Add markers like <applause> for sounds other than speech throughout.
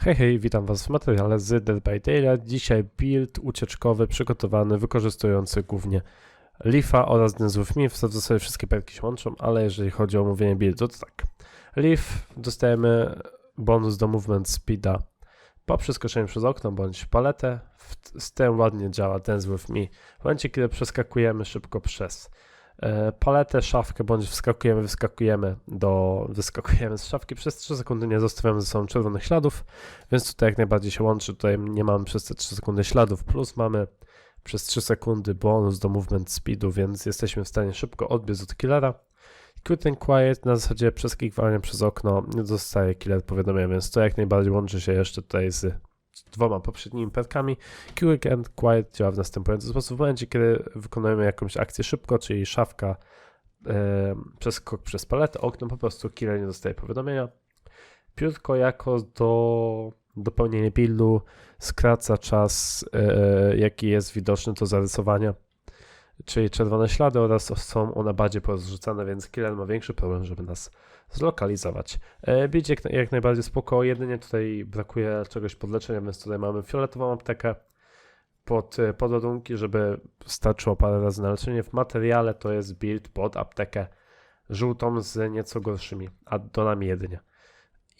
Hej, hej, witam Was w materiale z Dead by Daylight. Dzisiaj build ucieczkowy przygotowany, wykorzystujący głównie Leafa oraz with Me. W zasadzie wszystkie perki się łączą, ale jeżeli chodzi o omówienie buildu, to tak. Leaf dostajemy bonus do movement speeda po przeskoczeniu przez okno bądź paletę. Z tym ładnie działa Dance with Me. W momencie, kiedy przeskakujemy szybko przez paletę, szafkę, bądź wskakujemy, wyskakujemy do, wyskakujemy z szafki, przez 3 sekundy nie zostawiamy ze sobą czerwonych śladów, więc tutaj jak najbardziej się łączy, tutaj nie mamy przez te 3 sekundy śladów, plus mamy przez 3 sekundy bonus do movement speedu, więc jesteśmy w stanie szybko odbiec od killera. Quick and Quiet na zasadzie przeskakiwania przez okno nie dostaje killer powiadomienia, więc to jak najbardziej łączy się jeszcze tutaj z dwoma poprzednimi perkami. Quick and Quiet działa w następujący sposób. W momencie, kiedy wykonujemy jakąś akcję szybko, czyli szafka, e, przeskok przez paletę, okno, po prostu killer nie dostaje powiadomienia. Piórko jako do dopełnienia buildu skraca czas, e, jaki jest widoczny do zarysowania, czyli czerwone ślady oraz są one bardziej porozrzucane, więc killer ma większy problem, żeby nas zlokalizować. E, Build jak, jak najbardziej spoko, jedynie tutaj brakuje czegoś pod leczenia, więc tutaj mamy fioletową aptekę pod e, podładunki, żeby starczyło parę razy na leczenie. W materiale to jest build pod aptekę żółtą z nieco gorszymi addonami jedynie.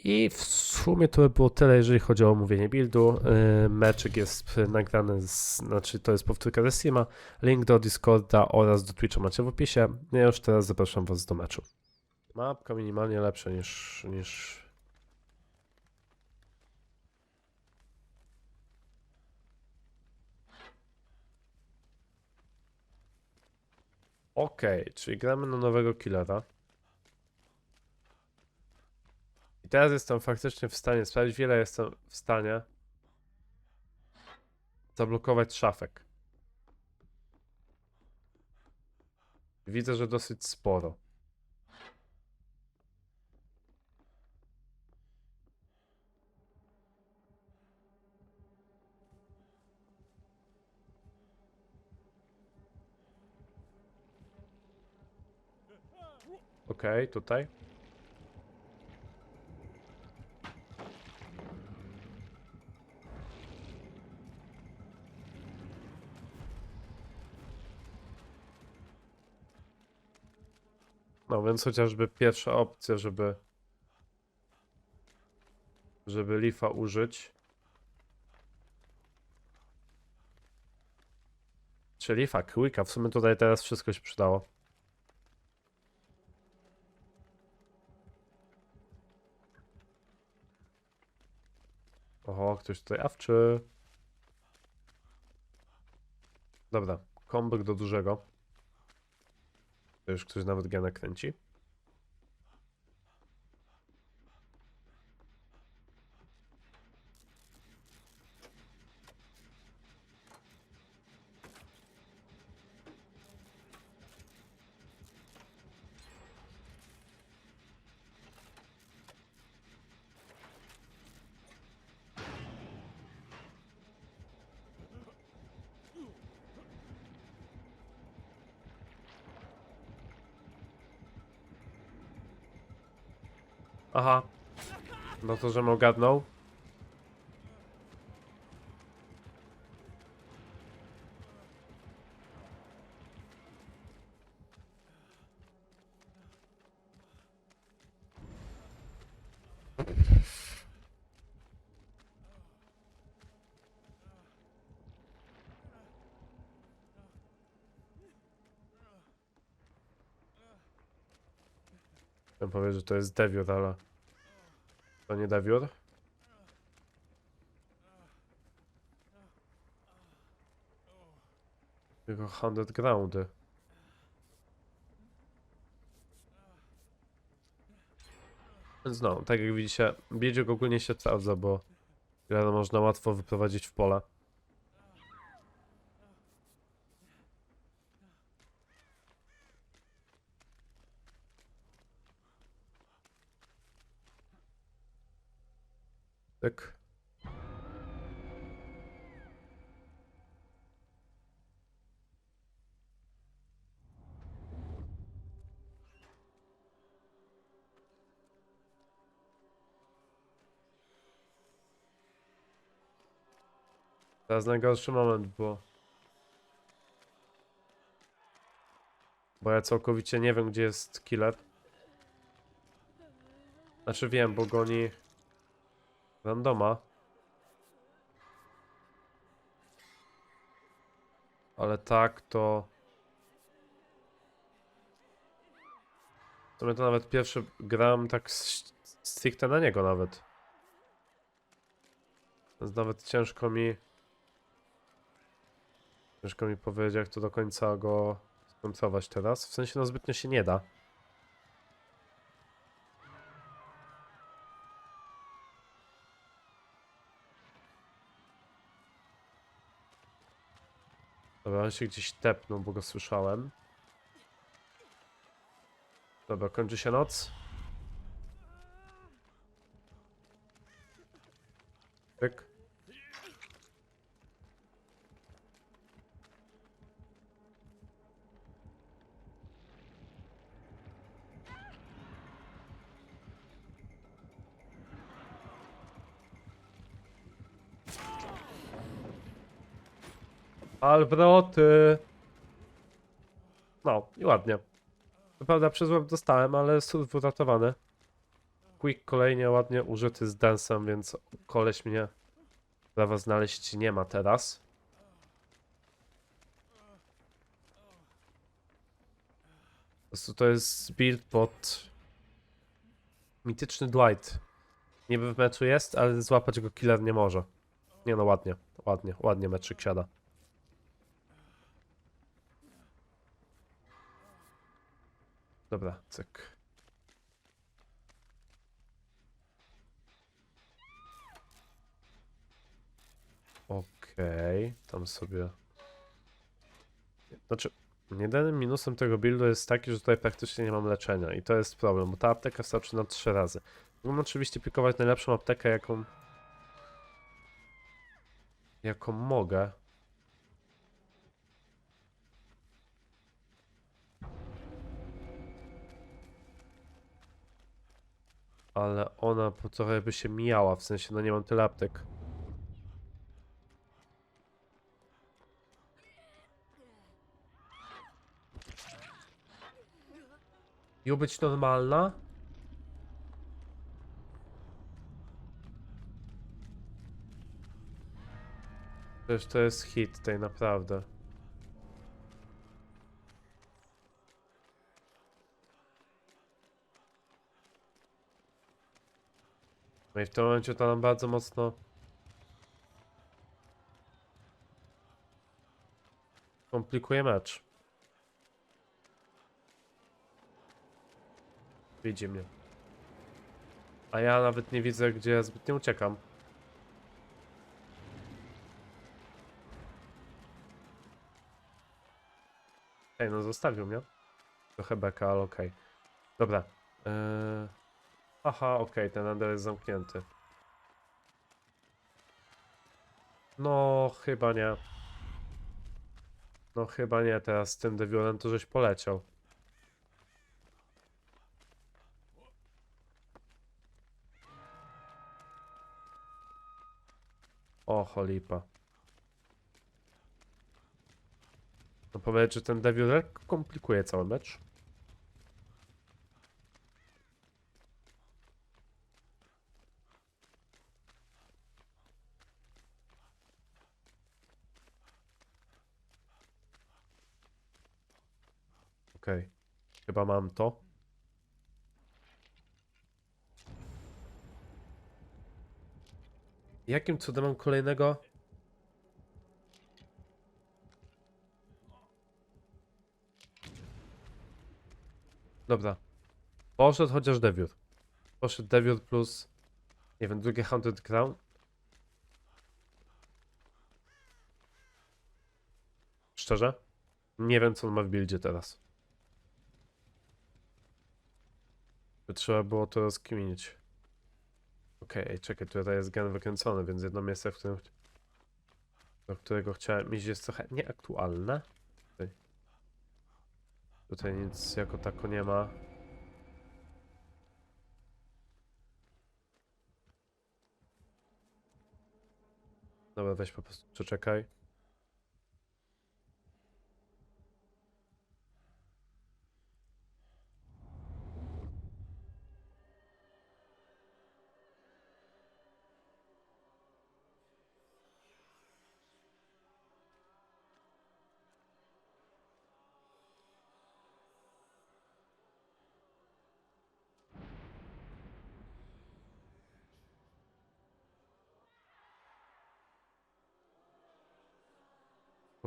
I w sumie to by było tyle, jeżeli chodzi o omówienie buildu. Yy, Meczyk jest nagrany, z, znaczy to jest powtórka ze Steama. Link do Discorda oraz do Twitcha macie w opisie. Ja już teraz zapraszam Was do meczu. Mapka minimalnie lepsza niż, niż Okej, czyli gramy na nowego killera. I teraz jestem faktycznie w stanie sprawdzić, wiele jestem w stanie zablokować szafek. Widzę, że dosyć sporo. Okej, tutaj. No więc chociażby pierwsza opcja, żeby żeby lifa użyć. Czy lifa, quicka, w sumie tutaj teraz wszystko się przydało. Oho, ktoś tutaj awczy. Dobra, kombek do dużego. To już ktoś nawet gena kręci. Aha. No to, żem ogarnął. Chciałem powiedzieć, że to jest Devior, ale... To nie Devior? Tylko 100 groundy. Więc no, tak jak widzicie, Biedziuk ogólnie się sprawdza, bo wiadomo, można łatwo wyprowadzić w pole. Tak. Teraz najgorszy moment, bo... Bo ja całkowicie nie wiem, gdzie jest killer. Znaczy wiem, bo goni... Randoma. Ale tak, to... To my to nawet pierwszy gram tak stricte na niego nawet. Więc nawet ciężko mi... Ciężko mi powiedzieć, jak to do końca go skontrować teraz. W sensie, no zbytnio się nie da. On się gdzieś tepnął, bo go słyszałem. Dobra, kończy się noc. Pyk. Alwroty! No, i ładnie. Co prawda przez łeb dostałem, ale słów uratowany. Quick kolejnie ładnie użyty z dansem, więc koleś mnie prawa znaleźć nie ma teraz. Po prostu to jest build pod mityczny Dwight. Niby w meczu jest, ale złapać go killer nie może. Nie no, ładnie, ładnie, ładnie meczyk siada. Dobra, cyk. Okej, tam sobie... Znaczy, jedynym minusem tego buildu jest taki, że tutaj praktycznie nie mam leczenia i to jest problem, bo ta apteka starczy na trzy razy. Mógłbym oczywiście pikować najlepszą aptekę, jaką... jaką mogę. Ale ona po trochę by się mijała, w sensie, no nie mam tyle aptek. Ju być normalna? Przecież to jest hit tej naprawdę. No i w tym momencie to nam bardzo mocno komplikuje mecz. Widzi mnie. A ja nawet nie widzę, gdzie ja zbytnio uciekam. Ej, no zostawił mnie. Trochę beka, ale okej. Dobra. Eee... Aha, okej, ten Ender jest zamknięty. No, chyba nie. No, chyba nie, teraz z tym Deviolem to żeś poleciał. O, cholipa. No powiedzieć, że ten lekko komplikuje cały mecz. Okej. Chyba mam to. Jakim cudem mam kolejnego? Dobra. Poszedł chociaż dewiór. Poszedł dewiór plus, nie wiem, drugie Haunted Crown. Szczerze? Nie wiem, co on ma w buildzie teraz. By Trzeba było to rozkminić. Okej, czekaj, tutaj jest gen wykręcony, więc jedno miejsce, w którym, do którego chciałem iść jest trochę nieaktualne. Tutaj, tutaj nic jako tako nie ma. Dobra, weź po prostu przeczekaj.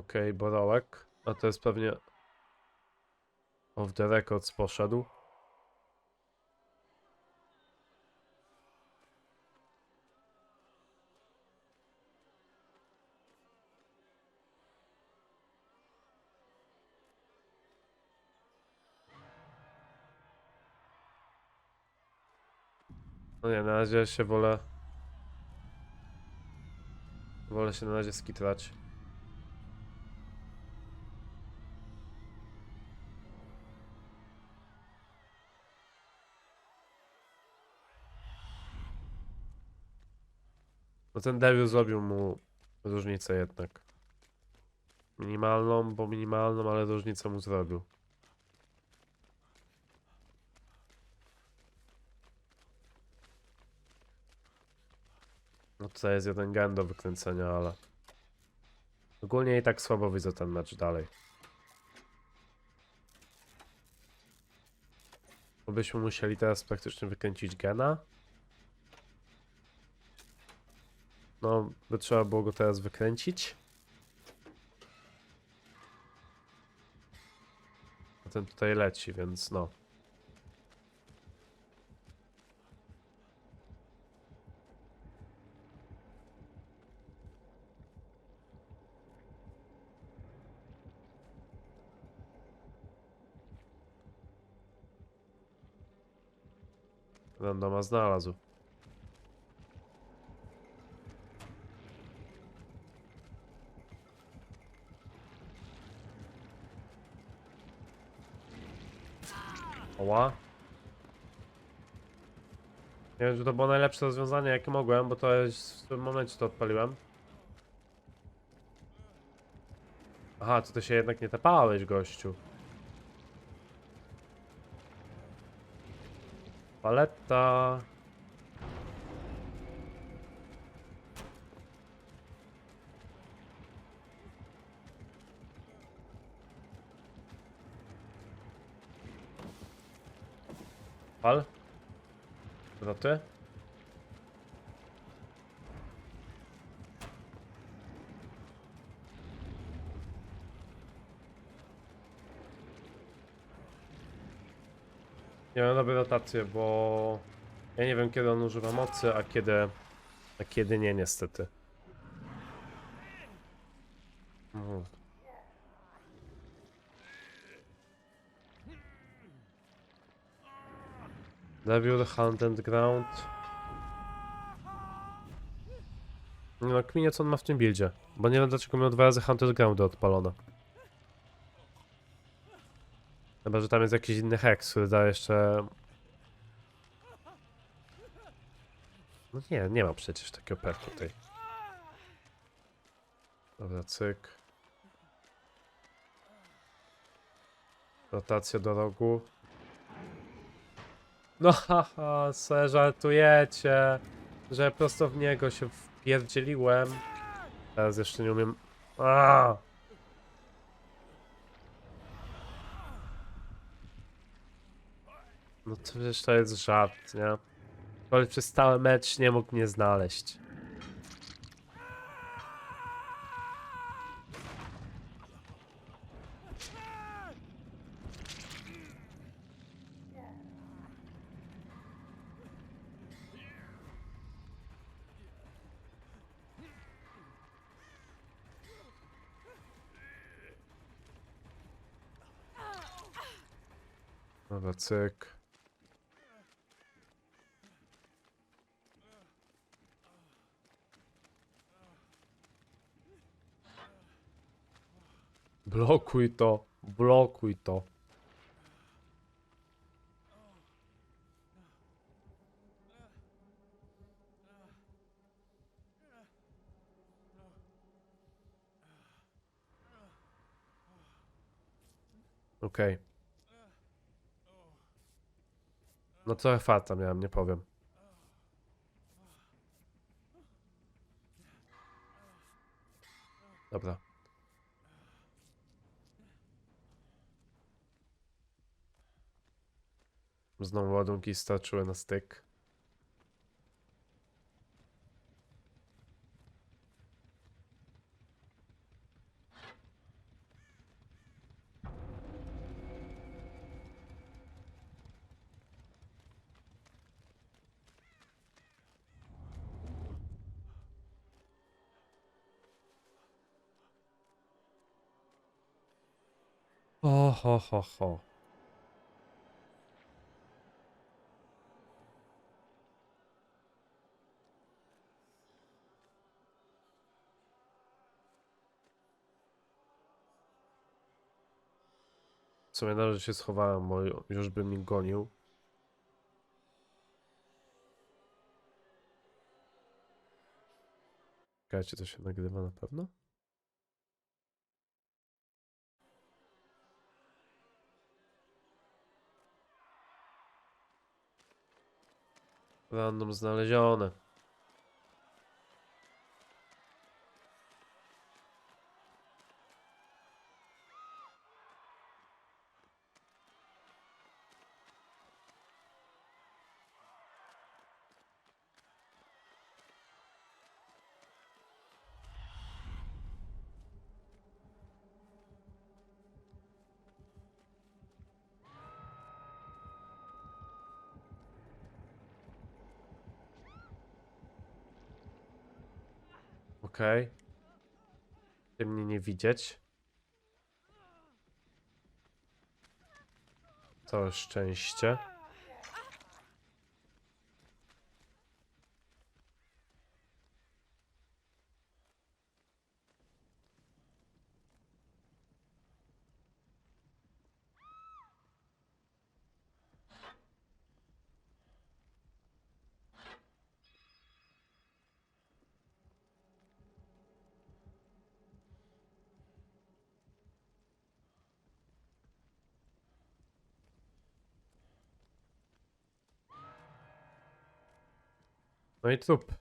Okej, Borołek. A to jest pewnie... Off the records poszedł. No nie, na razie się wolę... Wolę się na razie skitrać. No ten Devil zrobił mu różnicę jednak. Minimalną, bo minimalną, ale różnicę mu zrobił. No tutaj jest jeden gen do wykręcenia, ale... Ogólnie i tak słabo widzę ten mecz dalej. Bo byśmy musieli teraz praktycznie wykręcić gena. No, by trzeba było go teraz wykręcić. A ten tutaj leci, więc no. Randoma znalazł. Oła. Nie wiem, czy to było najlepsze rozwiązanie, jakie mogłem, bo to jest w tym momencie to odpaliłem. Aha, to ty się jednak nie tepałeś, gościu. Paletta. Pal? To ty? Ja mam dobre rotacje, bo ja nie wiem kiedy on używa mocy, a kiedy, a kiedy nie niestety. Devil Hunt and Ground. No, kminie co on ma w tym buildzie. Bo nie wiem dlaczego miał dwa razy Hunted Groundy odpalone. Chyba, że tam jest jakiś inny hex, który da jeszcze... No nie, nie ma przecież takiego perku tutaj. Dobra, cyk. Rotacja do rogu. No <laughs> haha, se żartujecie, że prosto w niego się wpierdzieliłem. Teraz jeszcze nie umiem... No to przecież to jest żart, nie? Koleś przez cały mecz nie mógł mnie znaleźć. cyk. Blokuj to, blokuj to. Okej. Okay. No trochę farta miałem, nie powiem. Dobra. Znowu ładunki starczyły na styk. Ho, ho, ho. W sumie dobrze się schowałem, bo ju- już by mi gonił. Czekajcie, to się nagrywa na pewno? Random znalezione. Okej. Ty mnie nie widzieć. Całe szczęście. No i trup.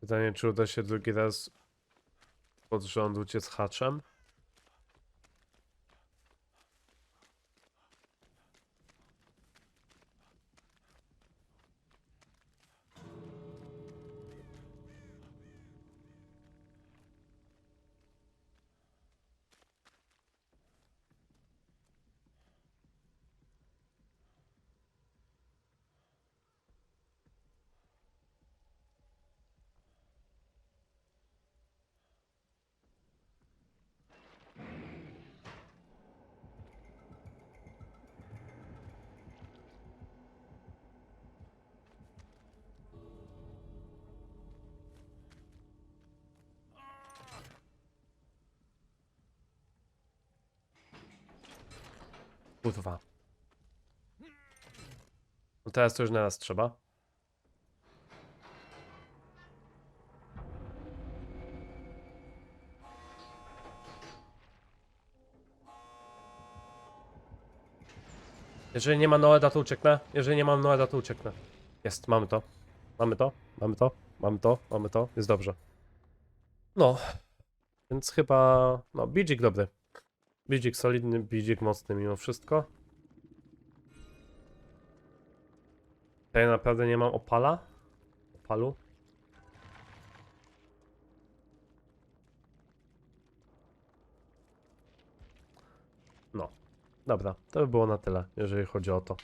Pytanie, czy uda się drugi raz pod rząd uciec haczem? Kurwa. No teraz to już na raz trzeba. Jeżeli nie ma Noeda, to ucieknę. Jeżeli nie mam Noeda, to ucieknę. Jest, mamy to. Mamy to, mamy to, mamy to, mamy to. Jest dobrze. No. Więc chyba... No, Bidzik dobry. Bidzik solidny, Bidzik mocny mimo wszystko. Tutaj naprawdę nie mam opala. Opalu. No. Dobra, to by było na tyle, jeżeli chodzi o to.